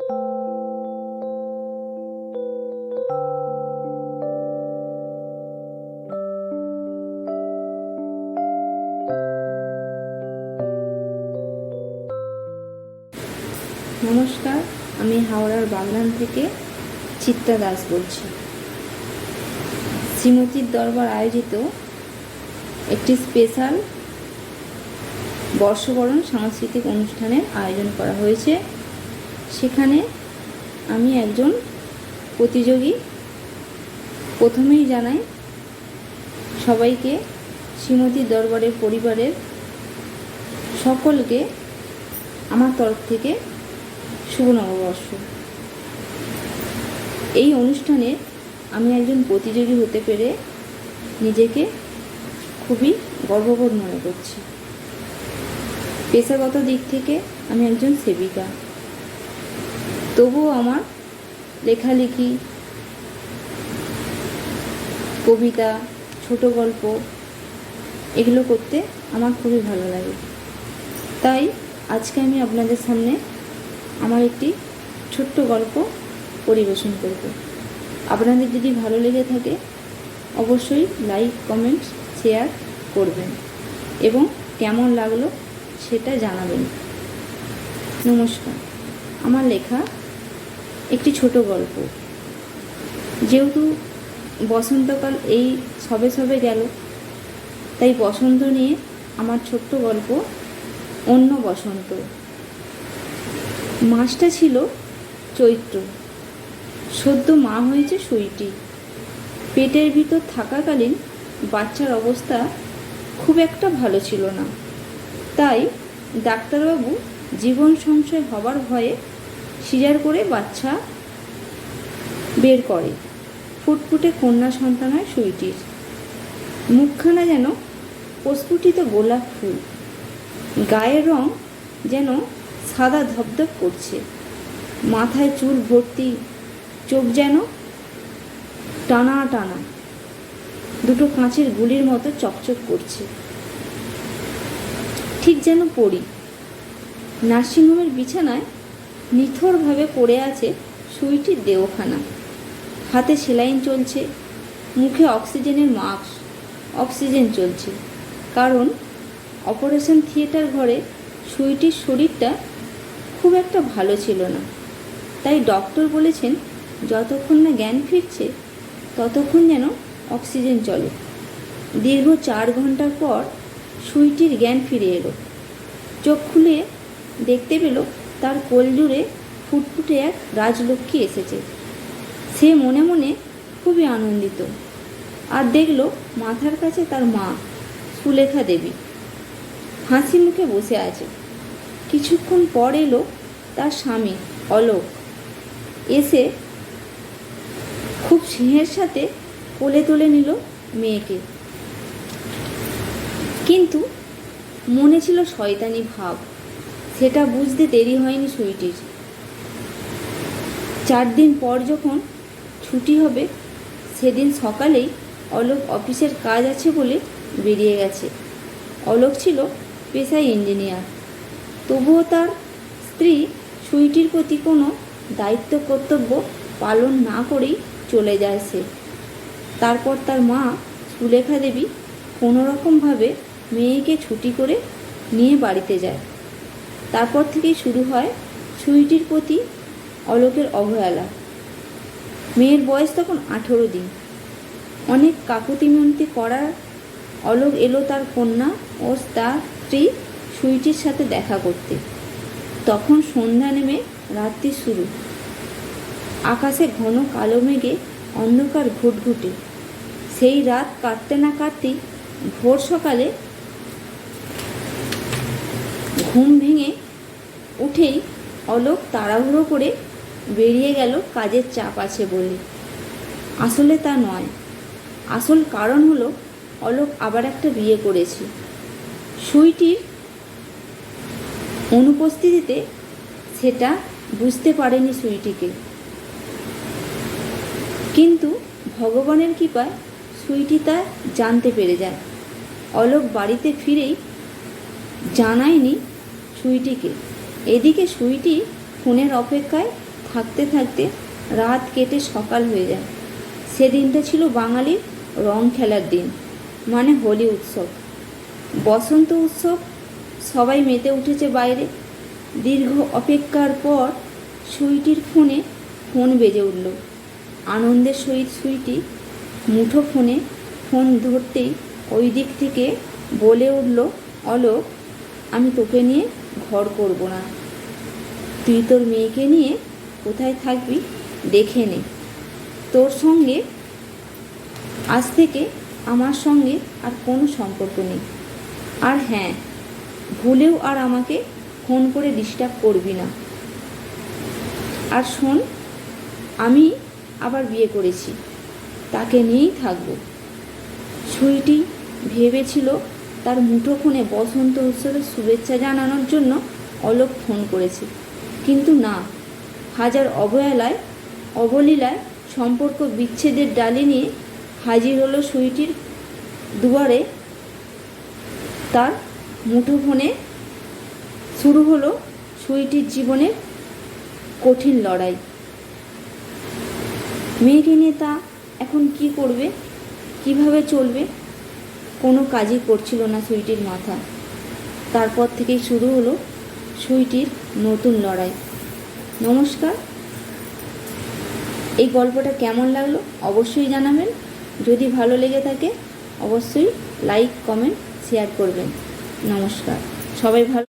নমস্কার, আমি হাওড়ার বাগনান থেকে চিত্রা দাস বলছি। শ্রীমতীর দরবার আয়োজিত একটি স্পেশাল বর্ষবরণ সাংস্কৃতিক অনুষ্ঠানের আয়োজন করা হয়েছে। সেখানে আমি একজন প্রতিযোগী। প্রথমেই জানাই, সবাইকে শ্রীমতীর দরবারের পরিবারের সকলকে আমার তরফ থেকে শুভ নববর্ষ এই অনুষ্ঠানে আমি একজন প্রতিযোগী হতে পেরে নিজেকে খুবই গর্ববোধ মনে করছি। পেশাগত দিক থেকে আমি একজন সেবিকা। তবুও আমার লেখালেখি, কবিতা, ছোট গল্প, এগুলো করতে আমার খুবই ভালো লাগে। তাই আজকে আমি আপনাদের সামনে আমার একটি ছোট্ট গল্প পরিবেশন করব। আপনাদের যদি ভালো লেগে থাকে, অবশ্যই লাইক, কমেন্ট, শেয়ার করবেন এবং কেমন লাগল সেটা জানাবেন। নমস্কার। আমার লেখা একটি ছোট গল্প। যেহেতু বসন্তকাল এই সবে সবে গেল, তাই বসন্ত নিয়ে আমার ছোট্ট গল্প অন্য বসন্ত। মাসটা ছিল চৈত্র। সদ্য মা হয়েছে সুইটি। পেটের ভিতর থাকাকালীন বাচ্চার অবস্থা খুব একটা ভালো ছিল না। তাই ডাক্তারবাবু জীবন সংশয় হবার ভয়ে সিজার করে বাচ্চা বের করে। ফুটফুটে কন্যা সন্তান হয় সুইটির। মুখখানা যেন প্রস্ফুটিত গোলাপ ফুল। গায়ের রং যেন সাদা ধপধপ করছে। মাথায় চুল ভর্তি, চোখ যেন টানা টানা। দুটো কাঁচের গুলির মতো চকচক করছে। ঠিক যেন পড়ি। নার্সিংহোমের বিছানায় নিথরভাবে পড়ে আছে সুইটির দেহখানা হাতে সেলাইন চলছে, মুখে অক্সিজেনের মাস্ক, অক্সিজেন চলছে। কারণ অপারেশন থিয়েটার ঘরে সুইটির শরীরটা খুব একটা ভালো ছিল না। তাই ডক্টর বলেছেন, যতক্ষণ না জ্ঞান ফিরছে, ততক্ষণ যেন অক্সিজেন চলে। দীর্ঘ চার ঘণ্টার পর সুইটির জ্ঞান ফিরে এলো। চোখ খুলে দেখতে পেল তার কোল জুড়ে ফুটফুটে এক রাজলক্ষ্মী এসেছে। সে মনে মনে খুবই আনন্দিত। আর দেখল মাথার কাছে তার মা, সুলেখা দেবী। হাসি মুখে বসে আছে। কিছুক্ষণ পর এলো তার স্বামী, অলোক। এসে খুব স্নেহের সাথে কোলে তুলে নিল মেয়েকে। কিন্তু মনে ছিল শয়তানি ভাব। সেটা বুঝতে দেরি হয়নি সুইটির। চার দিন পর যখন ছুটি হবে, সেদিন সকালেই অলোক অফিসের কাজ আছে বলে বেরিয়ে গেছে। অলোক ছিল পেশায় ইঞ্জিনিয়ার। তবুও তার স্ত্রী সুইটির প্রতি কোনো দায়িত্ব, কর্তব্য পালন না করেই চলে যায় সে। তারপর তার মা সুলেখা দেবী কোনো রকমভাবে মেয়েকে ছুটি করে নিয়ে বাড়িতে যায়। তারপর থেকেই শুরু হয় সুইটির প্রতি অলোকের অবহেলা। মেয়ের বয়স তখন আঠেরো দিন। অনেক কাকুতি মিনতি করার অলোক এলো তার কন্যা ও তার স্ত্রী সুইটির সাথে দেখা করতে। তখন সন্ধ্যা নেমে রাত্রি শুরু। আকাশে ঘন কালো মেঘে অন্ধকার ঘুটঘুটে। সেই রাত কাটতে না কাটতেই ভোর সকালে ঘুম ভেঙে উঠেই অলোক তাড়াহুড়ো করে বেরিয়ে গেল কাজের চাপ আছে বলে। আসলে তা নয়। আসল কারণ হলো অলোক আবার একটা বিয়ে করেছে। সুইটির অনুপস্থিতিতে সেটা বুঝতে পারেনি সুইটিকে। কিন্তু ভগবানের কৃপায় সুইটি তা জানতে পেরে যায়। অলোক বাড়িতে ফিরেই জানায়নি সুইটিকে। এদিকে সুইটি ফোনের অপেক্ষায় থাকতে থাকতে রাত কেটে সকাল হয়ে যায়। সেদিনটা ছিল বাঙালির রং খেলার দিন মানে হোলি উৎসব। বসন্ত উৎসব সবাই মেতে উঠেছে বাইরে। দীর্ঘ অপেক্ষার পর সুইটির ফোনে ফোন বেজে উঠল। আনন্দের সহিত সুইটি মুঠো ফোনে ফোন ধরতেই ওই দিক থেকে বলে উঠল, অলোক আমি তোকে নিয়ে ঘর করব না। তুই তোর মেয়েকে নিয়ে কোথায় থাকবি দেখে নে। তোর সঙ্গে আজ থেকে আমার সঙ্গে আর কোনো সম্পর্ক নেই। আর হ্যাঁ ভুলেও আর আমাকে ফোন করে ডিস্টার্ব করবি না। আর শোন, আমি আবার বিয়ে করেছি। তাকে নিয়েই থাকব। সুইটি ভেবেছিল তার মুঠোফোনে বসন্ত উৎসবের শুভেচ্ছা জানানোর জন্য অলোক ফোন করেছে। কিন্তু না, হাজার অবহেলায়, অবলীলায় সম্পর্ক বিচ্ছেদের ডালি নিয়ে হাজির হলো সুইটির দুয়ারে। তার মুঠোফোনে শুরু হলো সুইটির জীবনের কঠিন লড়াই। মেয়েকে নিয়ে তা এখন কি করবে? কীভাবে চলবে? কোনো কাজই করছিল না সুইটির মাথা। তারপর থেকেই শুরু হলো সুইটির নতুন লড়াই। নমস্কার। এই গল্পটা কেমন লাগল অবশ্যই জানাবেন। যদি ভালো লেগে থাকে, অবশ্যই লাইক, কমেন্ট, শেয়ার করবেন। নমস্কার। সবাই ভালো